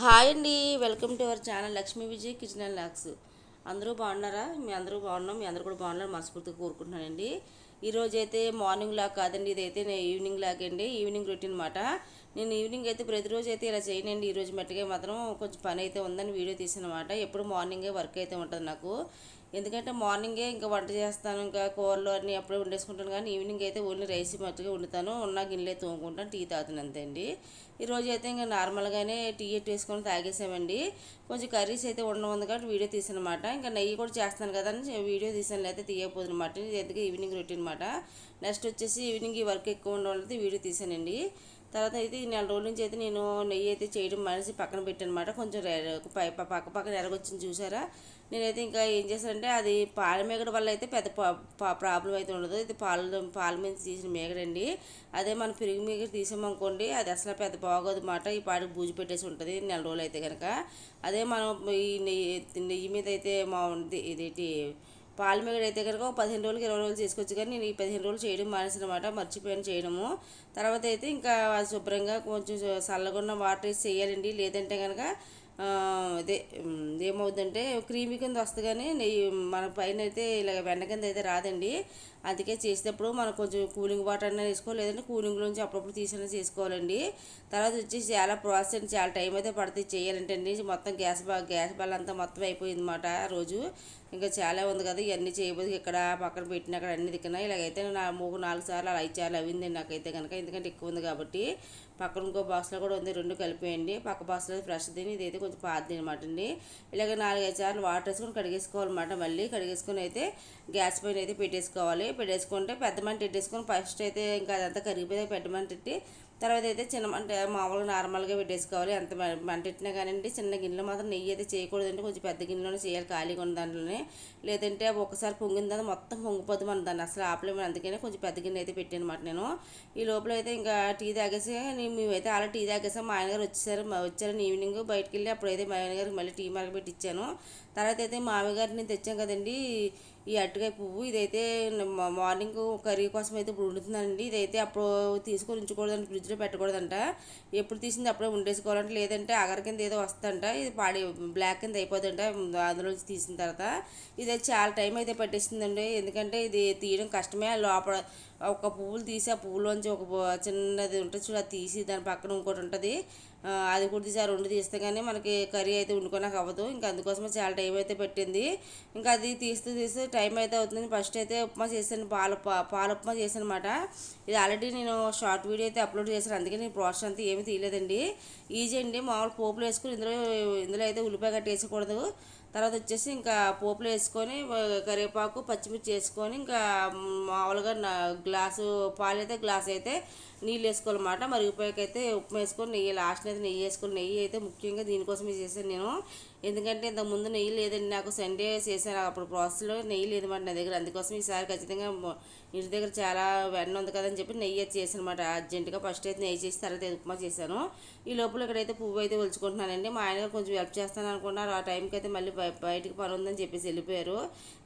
Hi అండి welcome to our channel Lakshmi Vijay kitchen and vlogs. అందరూ బాగున్నారా? మీ అందరూ బాగున్నాం మీ అందరూ కూడా బాగున్నారు మనస్ఫూర్తిగా కోరుకుంటున్నానండి. ఈరోజు అయితే మార్నింగ్ లాగ్ కాదండి ఇదైతే నేను ఈవినింగ్ లాగ్ అండి ఈవినింగ్ రొటీన్ అనమాట నేను ఈవినింగ్ అయితే ప్రతిరోజు అయితే ఇలా చేయనండి ఈరోజు మట్టుగా మాత్రం కొంచెం పని అయితే ఉందని వీడియో తీసాను అనమాట ఎప్పుడు మార్నింగే వర్క్ అయితే ఉంటుంది నాకు. ఎందుకంటే మార్నింగే ఇంకా వంట చేస్తాను ఇంకా కూరలు అన్నీ అప్పుడే వండేసుకుంటాను. కానీ ఈవినింగ్ అయితే ఓన్లీ రైస్ మట్టుగా వండుతాను. ఉన్న గిన్నెలే తోముకుంటాను టీ తాగుతాను అంతే అండి ఈరోజు అయితే ఇంకా నార్మల్గానే టీ ఎట్ వేసుకొని తాగేసామండి. కొంచెం కర్రీస్ అయితే ఉండడం ఉంది కాబట్టి వీడియో తీసానమాట ఇంకా నెయ్యి కూడా చేస్తాను కదా అని వీడియో తీసాను అయితే తీయకపోతున్నమాట అనమాట. ఇది ఎందుకు ఈవినింగ్ రొటీన్ అనమాట. నెక్స్ట్ వచ్చేసి ఈవినింగ్ ఈ వర్క్ ఎక్కువ ఉండడం వీడియో తీసానండి తర్వాత అయితే ఈ నెల రోజుల నుంచి అయితే నేను నెయ్యి అయితే చేయడం మనిషి పక్కన పెట్టానమాట. కొంచెం పై ప- పక్క పక్కన ఎరగొచ్చింది చూసారా? నేనైతే ఇంకా ఏం చేశానంటే అది పాల మేగడ వల్ల అయితే పెద్ద ప్రాబ్లం అయితే ఉండదు. ఇది పాలు పాల మీద తీసిన మేగడండి అదే మనం పెరుగు మేకడ తీసామనుకోండి అది అసలు పెద్ద బాగోదు మాట. ఈ పాడికి బూజు పెట్టేసి ఉంటుంది నెల రోజులు అయితే కనుక అదే మనం ఈ నెయ్యి నెయ్యి మీద అయితే మా ఇదేంటి పాలమేగడ అయితే కనుక ఒక పదిహేను రోజులకి ఇరవై రోజులు తీసుకొచ్చి కానీ నేను ఈ పదిహేను రోజులు చేయడం మానేసిన అనమాట మర్చిపోయాను చేయడము. తర్వాత అయితే ఇంకా శుభ్రంగా కొంచెం చల్లగున్న వాటర్ వేసి చేయాలండి. లేదంటే కనుక అదే ఏమవుతుందంటే క్రీమీ కింద వస్తుంది కానీ నెయ్యి మన పైన అయితే ఇలా వెన్న కింద అయితే రాదండి. అందుకే చేసేటప్పుడు మనం కొంచెం కూలింగ్ వాటర్ అయినా వేసుకోవాలి లేదంటే కూలింగ్ నుంచి అప్పుడప్పుడు తీసినా చేసుకోవాలండి. తర్వాత వచ్చేసి చాలా ప్రాసెస్ చాలా టైం అయితే పడుతుంది చేయాలంటే అండి. మొత్తం గ్యాస్ బా గ్యాస్ బల్ అంతా మొత్తం అయిపోయింది అనమాట రోజు. ఇంకా చాలా ఉంది కదా ఇవన్నీ చేయబోదు ఇక్కడ పక్కన పెట్టిన అక్కడ అన్ని దిక్కున. ఇలాగైతే నా మూడు నాలుగు సార్లు అలా ఐదు సార్లు నాకైతే కనుక ఎందుకంటే ఎక్కువ ఉంది కాబట్టి. పక్కన ఇంకో బాక్స్లో కూడా ఉంది రెండు కలిపేయండి. పక్క బాక్స్లో ఫ్రెష్ తిని ఇదైతే కొంచెం పాతది అనమాట అండి. ఇలాగ నాలుగైదు సార్లు వాటర్ వేసుకొని కడిగేసుకోవాలన్నమాట మళ్ళీ. కడిగేసుకొని అయితే గ్యాస్ పైన అయితే పెట్టేసుకోవాలి. పెట్టేసుకుంటే పెద్ద మంట పెట్టేసుకొని ఫస్ట్ అయితే ఇంకా అదంతా కరిగిపోయి పెద్ద మంట పెట్టి తర్వాత అయితే చిన్న మంట మామూలుగా నార్మల్గా పెట్టేసుకోవాలి. ఎంత మంటెట్టినా మంట పెట్టినా కానివ్వండి చిన్న గిన్నెలో మాత్రం నెయ్యి అయితే చేయకూడదండి. కొంచెం పెద్ద గిన్నెలోనే చేయాలి ఖాళీగా ఉన్న దాంట్లోనే. లేదంటే ఒకసారి పొంగిన తర్వాత మొత్తం పొంగిపోద్ది మన దాన్ని అసలు ఆపలేము. అందుకనే కొంచెం పెద్ద గిన్నె అయితే పెట్టాను అనమాట నేను. ఈ లోపల అయితే ఇంకా టీ తాగేసి మేమైతే అలా టీ తాగేసాం. మా ఆయనగారు వచ్చేసారు వచ్చారని ఈవినింగ్ బయటికి వెళ్ళి అప్పుడైతే మా ఆయనగారికి మళ్ళీ టీ మరగ పెట్టి ఇచ్చాను తర్వాత అయితే మామయ్య గారిని తెచ్చాం కదండి ఈ అరటికాయ పువ్వు. ఇదైతే మార్నింగ్ కర్రీ కోసం అయితే ఇప్పుడు వండుతున్నానండి. ఇదైతే అప్పుడు తీసుకొని ఉంచకూడదండి ఫ్రిడ్జ్లో పెట్టకూడదంట. ఎప్పుడు తీసింది అప్పుడే ఉండేసుకోవాలంటే. లేదంటే అగర కింద ఏదో వస్తుందంట. ఇది పాడి బ్లాక్ కింద అయిపోతుందంట. అందులోంచి తీసిన తర్వాత. ఇది చాలా టైం అయితే పట్టేసిందండి. ఎందుకంటే ఇది తీయడం కష్టమే. లోపల ఒక పువ్వులు తీసి ఆ పువ్వులోంచి ఒక చిన్నది ఉంటుంది చూడ అది తీసి దాని పక్కన ఇంకోటి ఉంటుంది. అది కూడా తీసి ఆ రెండు తీస్తే కానీ మనకి కర్రీ అయితే వండుకోడానికి అవ్వదు. ఇంకా అందుకోసమే చాలా టైం అయితే పెట్టింది. ఇంకా అది తీస్తూ తీస్తూ టైం అయితే అవుతుంది. ఫస్ట్ అయితే ఉప్మా చేశాను పాల పాల ఉప్మా చేశాను అనమాట ఇది ఆల్రెడీ నేను షార్ట్ వీడియో అయితే అప్లోడ్ చేశాను. అందుకే నేను ప్రాసెస్ అంతా ఏమీ తీయలేదండి. ఈజీ అండి. మామూలు పోపులు వేసుకుని ఇందులో ఇందులో అయితే ఉల్లిపాయ కట్టి వేసకూడదు తర్వాత వచ్చేసి ఇంకా పోపులు వేసుకొని కరివేపాకు పచ్చిమిర్చి వేసుకొని ఇంకా మామూలుగా గ్లాసు పాలు అయితే గ్లాస్ అయితే నీళ్ళు వేసుకోవాలన్నమాట. మరిగిపోయాకైతే ఉప్పు వేసుకొని నెయ్యి లాస్ట్ అయితే నెయ్యి వేసుకొని నెయ్యి అయితే ముఖ్యంగా దీనికోసమే చేసాను నేను. ఎందుకంటే ఇంతకు ముందు నెయ్యి లేదండి. నాకు సండే చేశాను. అప్పుడు ప్రాసెస్లో నెయ్యి లేదన్నమాట నా దగ్గర. అందుకోసం ఈసారి ఖచ్చితంగా ఇంటి దగ్గర చాలా వెన్న ఉంది కదని చెప్పి నెయ్యి అయితే చేశాను అనమాట అర్జెంటుగా ఫస్ట్ అయితే నెయ్యి చేసి తర్వాత అయితే ఉప్మా చేశాను. ఈ లోపల ఇక్కడైతే పువ్వు అయితే ఒలుచుకుంటున్నానండి. మా ఆయన కొంచెం హెల్ప్ చేస్తాను అనుకున్నారు. ఆ టైంకి అయితే మళ్ళీ బయటికి పని ఉందని చెప్పేసి వెళ్ళిపోయారు.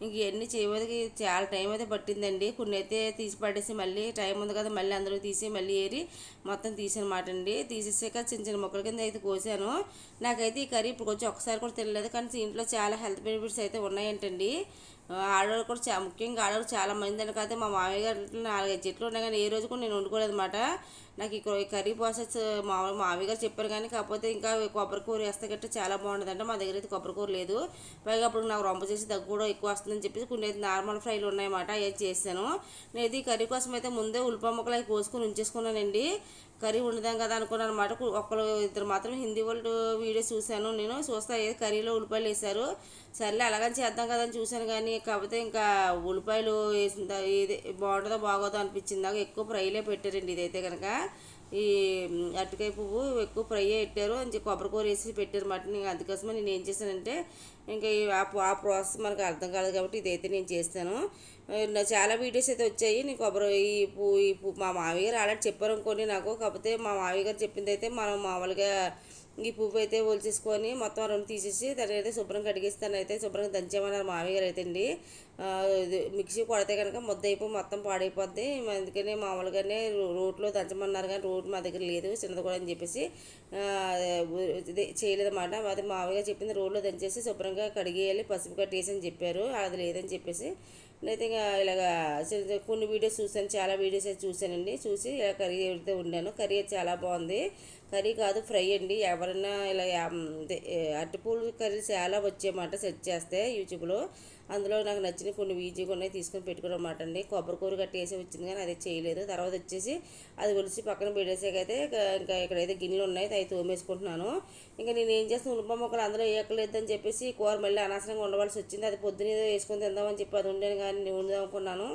ఇంక ఇవన్నీ చేయబోదికి చాలా టైం అయితే పట్టిందండి. కొన్ని అయితే తీసి పడేసి మళ్ళీ టైం ఉంది కదా మళ్ళీ అందరూ తీసి మళ్ళీ ఏరి మొత్తం తీసానమాట అండి. తీసేసాక చిన్న చిన్న మొక్కల కింద అయితే కోసాను. నాకైతే ఈ కర్రీ ఇప్పుడు కొంచెం ఒకసారి కూడా తినలేదు కానీ ఇంట్లో చాలా హెల్త్ బెనిఫిట్స్ అయితే ఉన్నాయంటండి. ఆడవాళ్ళు కూడా చా ముఖ్యంగా ఆడవాళ్ళు చాలా మంది అని కాదు మా మామయ్య గారు నాలుగైదు చెట్లు ఉన్నాయి కానీ ఏ రోజు కూడా నేను వండుకోలేదు అనమాట నాకు ఈ కర్రీ- ప్రాసెస్ మామూలు మామయ్య గారు చెప్పారు కానీ కాకపోతే ఇంకా కొబ్బరి కూర వేస్తే గట్రా చాలా బాగుంటుందంటే మా దగ్గర అయితే కొబ్బరి కూర లేదు. పైగా అప్పుడు నాకు రొంప చేసి దగ్గు కూడా ఎక్కువ వస్తుందని చెప్పేసి కొన్ని అయితే నార్మల్ ఫ్రైలు ఉన్నాయన్నమాట. అవి చేశాను. నేను ఇది ఈ కర్రీ కోసం అయితే ముందే ఉల్లిపాయ ముక్కలు అవి కోసుకొని ఉంచేసుకున్నానండి. కర్రీ వండుదాం కదా అనుకున్నాను అనమాట ఒకరు ఇద్దరు మాత్రం హిందీ వాళ్ళు వీడియో చూశాను. నేను చూస్తా ఏది కర్రీలో ఉల్లిపాయలు వేశారు. సర్లే అలాగని చేద్దాం కదా అని చూశాను కానీ కాకపోతే ఇంకా ఉల్లిపాయలు వేసిన ఇది బాగుంటుందో బాగోదో అనిపించింది. నాకు ఎక్కువ ఫ్రైలే పెట్టారండి ఇదైతే కనుక ఈ అరటికాయ పువ్వు ఎక్కువ ఫ్రై పెట్టారు. అని కొబ్బరికూర వేసి పెట్టారు మాట. నేను అందుకోసమే నేను ఏం చేశానంటే ఇంకా ఆ ఆ ప్రాసెస్ మనకు అర్థం కాదు కాబట్టి ఇదైతే నేను చేస్తాను. చాలా వీడియోస్ అయితే వచ్చాయి. నీకు కొబ్బరి ఈ పూ ఈ పూ మా మామయ్య గారు ఆల్రెడీ చెప్పారు అనుకోండి నాకు. కాకపోతే మా మామయ్య గారు చెప్పింది అయితే మనం మామూలుగా ఈ పువ్వు అయితే ఒలిచేసుకొని మొత్తం రెండు తీసేసి దాన్ని అయితే శుభ్రంగా కడిగిస్తాను అయితే శుభ్రంగా దంచేమన్నారు మామయ్య గారు అయితే అండి. మిక్సీ కొడితే కనుక ముద్ద అయిపోయి మొత్తం పాడైపోద్ది. అందుకని మామూలుగానే రోడ్లో రోట్లో దంచమన్నారు కానీ రోడ్ మా దగ్గర లేదు చిన్నది కూడా అని చెప్పేసి ఇది చేయలేదన్నమాట. అది మామూలుగా చెప్పింది రోడ్లో దంచేసి శుభ్రంగా కడిగేయాలి పసుపు కట్టేసి అని చెప్పారు అది లేదని చెప్పేసి. అయితే ఇంకా ఇలాగా కొన్ని వీడియోస్ చూసాను చాలా వీడియోస్ అయితే చూశానండి. చూసి ఇలా కర్రీ అయితే వండాను. కర్రీ చాలా బాగుంది. కర్రీ కాదు ఫ్రై అండి. ఎవరైనా ఇలా అరటిపూలు కర్రీ చాలా వచ్చేమాట సెర్చ్ చేస్తే యూట్యూబ్లో. అందులో నాకు నచ్చిన కొన్ని వీజీగా ఉన్నాయి తీసుకొని పెట్టుకోవడం అన్నమాట అండి. కొబ్బరి కూర గట్టి వేసి వచ్చింది కానీ అది చేయలేదు. తర్వాత వచ్చేసి అది ఒలిచి పక్కన పెట్టేసాకైతే ఇంకా ఇంకా ఇక్కడైతే గిన్నెలు ఉన్నాయి అవి తోమేసుకుంటున్నాను. ఇంకా నేను ఏం చేస్తాను ఉల్లిప మొక్కలు అందులో వేయకలేదని చెప్పేసి కూర మళ్ళీ అనవసరంగా ఉండవలసి వచ్చింది. అది పొద్దున ఏదో వేసుకొని తిందామని చెప్పి అది ఉండేది కానీ నేను ఉందాం అనుకున్నాను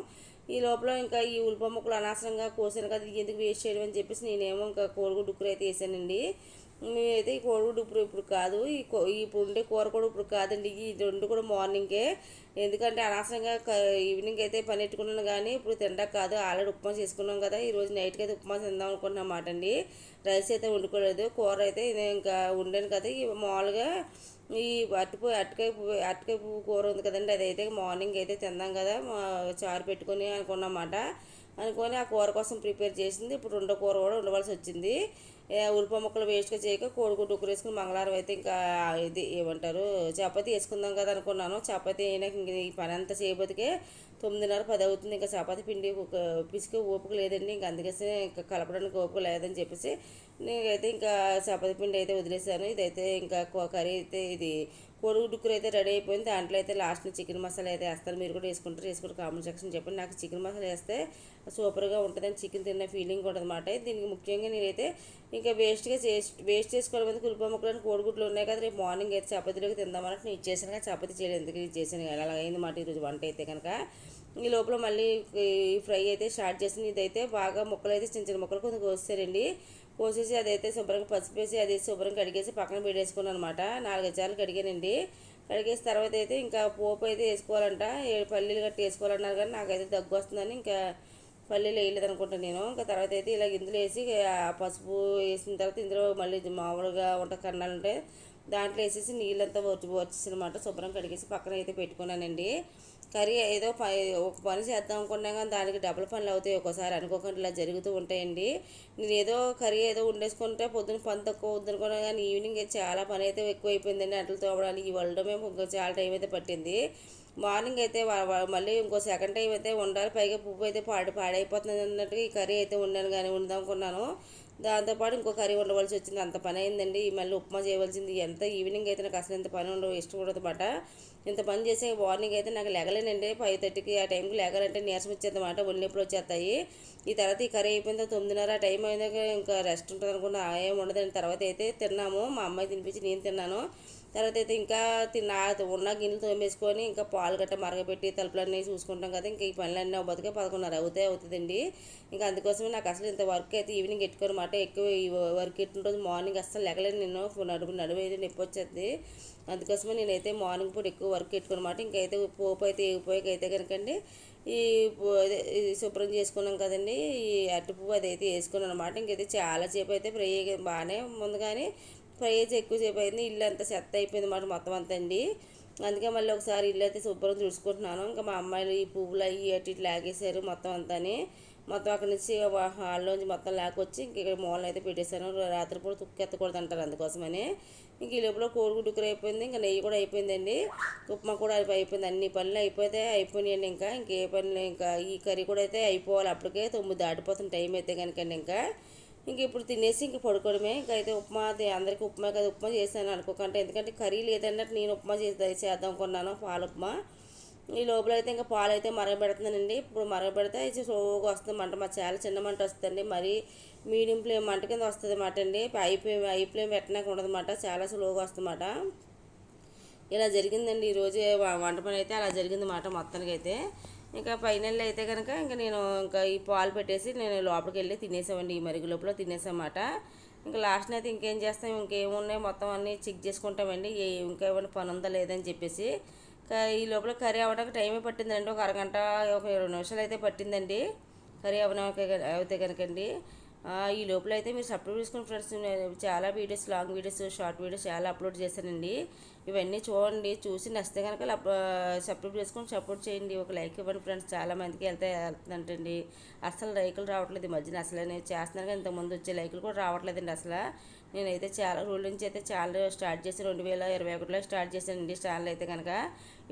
ఈ లోపల ఇంకా ఈ ఉల్లిప మొక్కలు అనవసరంగా కోసాను కదా ఎందుకు వేస్ట్ చేయడం అని చెప్పేసి నేనేమో ఇంకా కోడిగుడ్డుక్కురు అయితే వేసానండి. మేమైతే ఈ కోడిగుడ్డు ఇప్పుడు ఇప్పుడు కాదు. ఈ ఇప్పుడు ఉండే కూర కూడా ఇప్పుడు కాదండి. ఈ రెండు కూడా మార్నింగే ఎందుకంటే అనవసరంగా ఈవినింగ్ అయితే పని పెట్టుకున్నాను కానీ ఇప్పుడు తినడం కాదు. ఆల్రెడీ ఉప్మా చేసుకున్నాం కదా. ఈ రోజు నైట్కి అయితే ఉప్మా తిందాం అనుకుంటున్నాం మాట అండి. రైస్ అయితే వండుకోలేదు. కూర అయితే ఇంకా వండాను కదా. ఈ మామూలుగా ఈ అట్టుపు అరటికాయ పువ్వు అరటికాయ పువ్వు కూర ఉంది కదండి. అదైతే మార్నింగ్ అయితే తిందాం కదా. చారు పెట్టుకొని అనుకున్నమాట అనుకొని ఆ కూర కోసం ప్రిపేర్ చేసింది. ఇప్పుడు రెండో కూర కూడా ఉండవలసి వచ్చింది. ఏ, ముక్కలు వేస్ట్గా చేయక కోడిగుడ్డు ఉక్కురు వేసుకుని మంగళవారం అయితే ఇంకా ఇది ఏమంటారు చపాతీ వేసుకుందాం కదా అనుకున్నాను. చపాతీ అయినా ఇంక ఈ పని అంతా చేయబోతుకే తొమ్మిదిన్నర పది అవుతుంది. ఇంకా చపాతీ పిండి ఒక పిసికే ఓపిక లేదండి. ఇంకా అందుకేసి ఇంకా కలపడానికి ఓపిక లేదని చెప్పేసి నేనైతే ఇంకా చపాతీ పిండి అయితే వదిలేసాను. ఇదైతే ఇంకా కర్రీ అయితే ఇది కోడిగుడ్డు అయితే రెడీ అయిపోయింది. దాంట్లో అయితే లాస్ట్ చికెన్ మసాలా అయితే వేస్తాను మీరు కూడా వేసుకుంటారు. వేసుకుంటారు కామెంట్ సెక్షన్ చెప్పండి. నాకు చికెన్ మసాలా వేస్తే సూపర్గా ఉంటుందని చికెన్ తిన్న ఫీలింగ్ కూడా అనమాట దీనికి ముఖ్యంగా నేనైతే ఇంకా వేస్ట్గా చేసి వేస్ట్ చేసుకోవడం మంది కులిప ముక్కలని కోడిగుడ్లు ఉన్నాయి కదా రేపు మార్నింగ్ అయితే చపాతీలోకి తిందామన్నట్టు నేను ఇచ్చేసాను. కానీ చపాతీ చేయలేదు ఎందుకు ఇది చేశాను కదా? అలా అయిందన్నమాట ఈరోజు వంట అయితే కనుక. ఈ లోపల మళ్ళీ ఫ్రై అయితే స్టార్ట్ చేసింది ఇదైతే బాగా ముక్కలు అయితే చిన్న చిన్న ముక్కలు కొంచెం కోసారండి కోసేసి అదైతే శుభ్రంగా పసుపు వేసి అది శుభ్రంగా కడిగేసి పక్కన పెట్టేసుకున్నాను అనమాట నాలుగైదు సార్లు కడిగానండి. కడిగేసిన తర్వాత అయితే ఇంకా పోపు అయితే వేసుకోవాలంట. ఏడు పల్లీలు గట్టి వేసుకోవాలన్నారు కానీ నాకైతే దగ్గు వస్తుందని ఇంకా పల్లీలు వేయలేదు అనుకుంటాను నేను. ఇంకా తర్వాత అయితే ఇలా ఇందులో వేసి పసుపు వేసిన తర్వాత ఇందులో మళ్ళీ మామూలుగా వంట కన్నాలు ఉంటాయి దాంట్లో వేసేసి నీళ్ళంతా వచ్చి వచ్చేసి అనమాట శుభ్రం కడిగేసి పక్కన అయితే పెట్టుకున్నానండి. కర్రీ ఏదో ఒక పని చేద్దాం అనుకున్నా కానీ దానికి డబుల్ పనులు అవుతాయి. ఒక్కోసారి అనుకోకుండా ఇలా జరుగుతూ ఉంటాయండి. నేను ఏదో కర్రీ ఏదో వండేసుకుంటే పొద్దున పని తక్కువ వద్దనుకున్నా కానీ ఈవినింగ్ అయితే చాలా పని అయితే ఎక్కువ అయిపోయిందండి అట్లు తోమడానికి ఈ వండడమే ఇంకో చాలా టైం అయితే పట్టింది. మార్నింగ్ అయితే మళ్ళీ ఇంకో సెకండ్ టైం అయితే ఉండాలి పైగా పువ్వు అయితే పాడి పాడైపోతుంది అన్నట్టుగా ఈ కర్రీ అయితే వండాను కానీ వండుదాం అనుకున్నాను. దాంతోపాటు ఇంకో కర్రీ ఉండవలసి వచ్చింది. అంత పని అయిందండి. మళ్ళీ ఉప్మా చేయవలసింది. ఎంత ఈవినింగ్ అయితే నాకు అసలు ఇంత పని ఉండవు ఇష్టం ఉండదు ఇంత పని చేసే మార్నింగ్ అయితే నాకు లెగలేనండి. ఫైవ్ థర్టీకి ఆ టైంకి లేగాలంటే నీరసం వచ్చేదన్నమాట. ఒళ్ళు నొప్పులు వచ్చేస్తాయి. ఈ తర్వాత ఈ కర్రీ అయిపోయిన తొమ్మిదిన్నర ఆ టైం అయినాక ఇంకా రెస్ట్ ఉంటుంది అనుకున్నా ఏం ఉండదండి. తర్వాత అయితే తిన్నాము. మా అమ్మాయి తినిపించి నేను తిన్నాను. తర్వాత అయితే ఇంకా తిన్నా ఉన్న గిన్నెలు తోమేసుకొని ఇంకా పాలు గట్ట మరగపెట్టి తలుపులన్నీ చూసుకుంటాం కదా ఇంకా ఈ పనులన్నీ బతికే పదకొండున్నర అవుతాయి అవుతుందండి. ఇంకా అందుకోసమే నాకు అసలు ఇంత వర్క్ అయితే ఈవినింగ్ ఎట్టుకోనమాట ఎక్కువ ఈ వర్క్ ఎట్టిన రోజు మార్నింగ్ అస్సలు లెగలేను నేను నడుము నడుము అయితే నొప్పి వచ్చేది. అందుకోసమే నేనైతే మార్నింగ్ పూట ఎక్కువ వర్క్ పెట్టుకున్నమాట ఇంకైతే పోపు అయితే ఏగిపోయాక అయితే కనుకండి ఈ శుభ్రం చేసుకున్నాం కదండి ఈ అరటి పువ్వు అది అయితే వేసుకున్నాను అనమాట ఇంకైతే చాలాసేపు అయితే ఫ్రై బాగానే ఉంది కానీ ఫ్రై చేసి ఎక్కువసేపు అయింది ఇల్లు అంతా చెత్త అయిపోయింది మాట మొత్తం అంతా అండి. అందుకే మళ్ళీ ఒకసారి ఇల్లు అయితే శుభ్రం చూసుకుంటున్నాను. ఇంకా మా అమ్మాయిలు ఈ పువ్వులు అవి అటు ఇటు లాగేశారు మొత్తం అంతాని. మొత్తం అక్కడి నుంచి హాల్లోంచి మొత్తం లేకొచ్చి ఇంక ఇక్కడ మూలన అయితే పెట్టేశాను. రాత్రిపూట తుక్కెత్తకూడదు అంటారు అందుకోసమని. ఇంక ఈ లోపల కోడిగుడ్డు కూర అయిపోయింది ఇంకా నెయ్యి కూడా అయిపోయిందండి. ఉప్మా కూడా అయిపోయింది. అన్ని పనులు అయిపోతే అయిపోయినాయండి ఇంకా. ఇంకే పనులు ఇంకా ఈ కర్రీ కూడా అయితే అయిపోవాలి అప్పటికే. తొమ్మిది దాటిపోతుంది టైం అయితే కనుకండి ఇంకా. ఇంక ఇప్పుడు తినేసి ఇంక పడుకోవడమే. ఇంక అయితే ఉప్మా అది అందరికీ ఉప్మా కదా ఉప్మా చేశాను అనుకోకంటే. ఎందుకంటే కర్రీ లేదన్నట్టు నేను ఉప్మా చేసి చేద్దాం అనుకున్నాను పాల ఉప్మా. ఈ లోపల అయితే ఇంకా పాలు అయితే మరగబెడుతున్నానండి. ఇప్పుడు మరగబెడితే అయితే స్లోగా వస్తుంది మంట మా చాలా చిన్న మంట వస్తుందండి. మరి మీడియం ఫ్లేమ్ మంట కింద వస్తుంది అన్నమాట అండి. హై ఫ్లేమ్ హై ఫ్లేమ్ పెట్టడానికి ఉండదన్నమాట చాలా స్లోగా వస్తుందన్నమాట ఇలా జరిగిందండి. ఈరోజు వంట పని అయితే అలా జరిగింది మాట మొత్తానికి అయితే ఇంకా ఫైనల్ అయితే కనుక ఇంకా నేను ఇంకా ఈ పాలు పెట్టేసి నేను లోపలికి వెళ్ళి తినేసామండి ఈ మరుగు లోపల తినేసామాట. ఇంకా లాస్ట్ అయితే ఇంకేం చేస్తాం? ఇంకేమున్నాయి? మొత్తం అన్నీ చెక్ చేసుకుంటామండి. ఏ ఇంకా ఏమైనా పని ఉందా లేదని చెప్పేసి. ఈ లోపల కర్రీ అవ్వడానికి టైమే పట్టిందండి. ఒక అరగంట ఒక ఇరవై నిమిషాలు అయితే పట్టిందండి. కర్రీ అవ్వడానికి అయితే కనుకండి ఈ లోపల అయితే మీరు సబ్స్క్రైబ్ చేసుకుని ఫ్రెండ్స్ నేను చాలా videos long videos short videos చాలా అప్లోడ్ చేశానండి. ఇవన్నీ చూడండి చూసి నచ్చితే కనుక సబ్స్క్రైబ్ చేసుకొని సపోర్ట్ చేయండి. ఒక లైక్ ఇవ్వండి ఫ్రెండ్స్ చాలా మందికి వెళ్తే వెళ్తుందంటండి. అసలు లైకులు రావట్లేదు ఈ మధ్యన. అసలు నేను చేస్తున్నాను కానీ ఇంతకుముందు వచ్చే లైకులు కూడా రావట్లేదండి అసలు. నేనైతే చాలా రోజుల నుంచి అయితే ఛానల్ స్టార్ట్ చేసి రెండు వేల ఇరవై ఒకటిలో స్టార్ట్ చేశానండి. ఛానల్ అయితే కనుక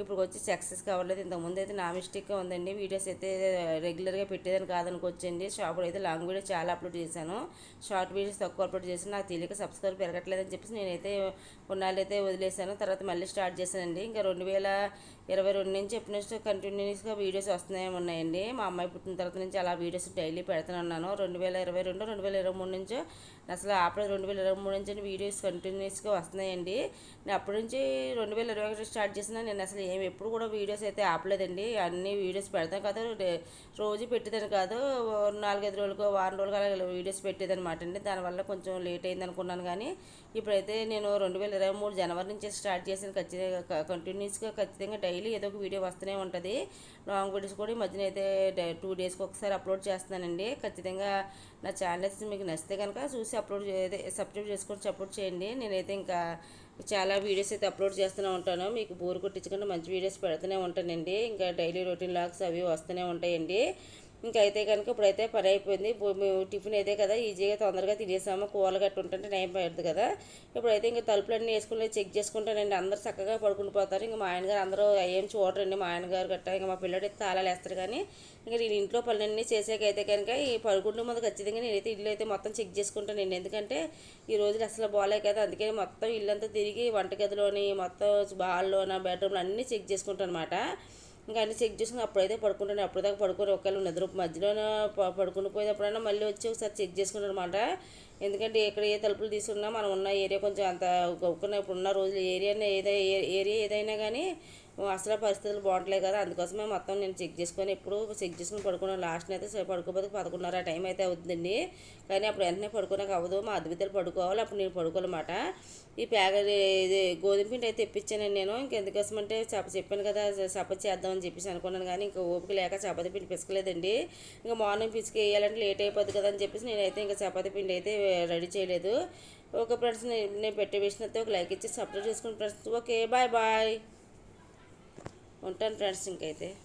ఇప్పుడు వచ్చి సక్సెస్ కావట్లేదు. ఇంతకుముందు అయితే నా మిస్టేక్గా ఉందండి. వీడియోస్ అయితే రెగ్యులర్గా పెట్టేదని కాదనుకోవచ్చండి షాపులో అయితే లాంగ్ వీడియో చాలా అప్లోడ్ చేశాను. షార్ట్ వీడియోస్ తక్కువ అప్లోడ్ చేశాను. నాకు తెలియక సబ్స్క్రైబ్ పెరగట్లేదని చెప్పేసి నేనైతే కొన్నాళ్ళు అయితే వదిలేశాను. తర్వాత మళ్ళీ స్టార్ట్ చేశానండి. ఇంకా రెండు వేల ఇరవై రెండు నుంచి ఎప్పటి నుంచి కంటిన్యూస్గా వీడియోస్ వస్తున్నాయి ఉన్నాయండి మా అమ్మాయి పుట్టిన తర్వాత నుంచి అలా వీడియోస్ డైలీ పెడుతూనే ఉన్నాను రెండు వేల ఇరవై రెండు రెండు వేల ఇరవై మూడు నుంచి అసలు ఆపలేదు రెండు వేల ఇరవై మూడు నుంచి వీడియోస్ కంటిన్యూస్గా వస్తున్నాయండి. నేను అప్పటి నుంచి రెండు వేల ఇరవై ఒకటి స్టార్ట్ చేసిన నేను అసలు ఏమి ఎప్పుడు కూడా వీడియోస్ అయితే ఆపలేదండి. అన్ని వీడియోస్ పెడతాను కాదు రోజు పెట్టేదాన్ని కాదు నాలుగైదు రోజులకు వారం రోజులకు అలా వీడియోస్ పెట్టేదనమాట అండి. దానివల్ల కొంచెం లేట్ అయింది అనుకున్నాను కానీ ఇప్పుడైతే నేను రెండు వేల ఇరవై మూడు జనవరి నుంచి స్టార్ట్ చేసిన ఖచ్చితంగా కంటిన్యూస్గా ఖచ్చితంగా డైలీ ఏదో ఒక వీడియో వస్తూనే ఉంటుంది. లాంగ్ వీడియోస్ కూడా ఈ మధ్యన అయితే టూ డేస్కి ఒకసారి అప్లోడ్ చేస్తున్నానండి. ఖచ్చితంగా నా ఛానల్స్ మీకు నచ్చితే కనుక చూసి అప్లోడ్ సబ్స్క్రైబ్ చేసుకొని సపోర్ట్ చేయండి. నేనైతే ఇంకా చాలా వీడియోస్ అయితే అప్లోడ్ చేస్తూనే ఉంటాను. మీకు బోర్ కొట్టించకుండా మంచి వీడియోస్ పెడుతూనే ఉంటానండి. ఇంకా డైలీ రొటీన్ లాగ్స్ అవి వస్తూనే ఉంటాయండి. ఇంకైతే అయితే కనుక ఇప్పుడైతే పని అయిపోయింది మేము టిఫిన్ అయితే కదా ఈజీగా తొందరగా తినేసాము. కూరలు గట్టు ఉంటుంటే టైం పడుతుంది కదా. ఇప్పుడైతే ఇంకా తలుపులన్నీ వేసుకుని చెక్ చేసుకుంటానండి. అందరూ చక్కగా పడుకుని పోతారు. ఇంకా మా ఆయనగారు అందరూ ఏం చూడరండి. మా ఆయన గారు గట్ట ఇంకా మా పిల్లడు అయితే తాళాలు వేస్తారు కానీ ఇంకా నేను ఇంట్లో పనులన్నీ చేసాకైతే కనుక ఈ పడుకుంటే ముందు ఖచ్చితంగా నేనైతే ఇల్లు అయితే మొత్తం చెక్ చేసుకుంటానండి. ఎందుకంటే ఈ రోజులు అసలు బాగాలే కదా. అందుకని మొత్తం ఇల్లంతా తిరిగి వంటగదిలోని మొత్తం బాల్లోన బెడ్రూమ్లో అన్నీ చెక్ చేసుకుంటాను అనమాట ఇంకా అన్ని చెక్ చేసుకుని అప్పుడైతే పడుకుంటాను. అప్పటిదాకా పడుకోరు ఒకవేళ నిద్ర మధ్యలో పడుకుని పోయినప్పుడైనా మళ్ళీ వచ్చి ఒకసారి చెక్ చేసుకుంటాను అనమాట ఎందుకంటే ఎక్కడ ఏ తలుపులు తీసుకున్నా మనం ఉన్న ఏరియా కొంచెం అంత గొప్పకున్న ఇప్పుడు ఉన్న రోజులు ఏరియా ఏదైనా ఏరియా ఏదైనా కానీ అసలు పరిస్థితులు బాగుంటలేదు కదా. అందుకోసమే మొత్తం నేను చెక్ చేసుకొని ఎప్పుడు చెక్ చేసుకుని పడుకున్నాను లాస్ట్ అయితే సరే పడుకోపోతే పదకొండున్నర టైం అయితే అవుతుందండి. కానీ అప్పుడు వెంటనే పడుకోనకు అవ్వదు. మా అద్దెbiddలు పడుకోవాలి. అప్పుడు నేను పడుకోవాలన్నమాట ఈ ప్యాకెట్ ఇది గోధుమ పిండి అయితే తెప్పించానండి నేను. ఇంకెందుకోసం అంటే చప చెప్పాను కదా చపాతి చేద్దామని చెప్పేసి అనుకున్నాను కానీ ఇంకా ఓపిక లేక చపాతీ పిండి పిసకలేదండి. ఇంకా మార్నింగ్ పిసికి వేయాలంటే లేట్ అయిపోద్ది కదా అని చెప్పేసి నేనైతే ఇంకా చపాతీ పిండి అయితే రెడీ చేయలేదు. ఓకే ఫ్రెండ్స్ నేను పెట్టే విషయం అయితే ఒక లైక్ ఇచ్చి సబ్స్క్రైబ్ చేసుకుని ఫ్రెండ్స్ ఓకే బాయ్ బాయ్. ఉంటాను ఫ్రెండ్స్ ఇంకైతే.